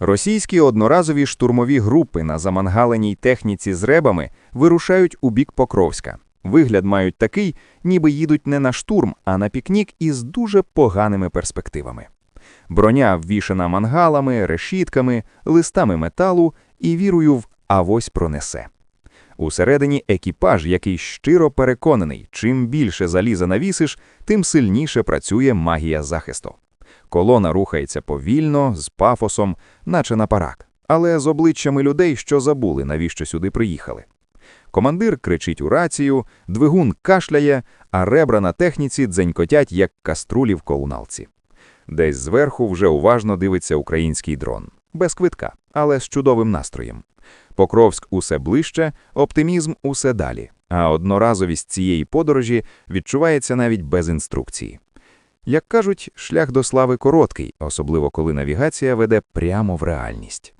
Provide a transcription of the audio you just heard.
Російські одноразові штурмові групи на замангаленій техніці з ребами вирушають у бік Покровська. Вигляд мають такий, ніби їдуть не на штурм, а на пікнік із дуже поганими перспективами. Броня ввішана мангалами, решітками, листами металу і вірою в «авось пронесе». Усередині екіпаж, який щиро переконаний, чим більше заліза навісиш, тим сильніше працює магія захисту. Колона рухається повільно, з пафосом, наче на парак, але з обличчями людей, що забули, навіщо сюди приїхали. Командир кричить у рацію, двигун кашляє, а ребра на техніці дзенькотять, як каструлі в колуналці. Десь зверху вже уважно дивиться український дрон. Без квитка, але з чудовим настроєм. Покровськ усе ближче, оптимізм усе далі, а одноразовість цієї подорожі відчувається навіть без інструкції. Як кажуть, шлях до слави короткий, особливо коли навігація веде прямо в реальність.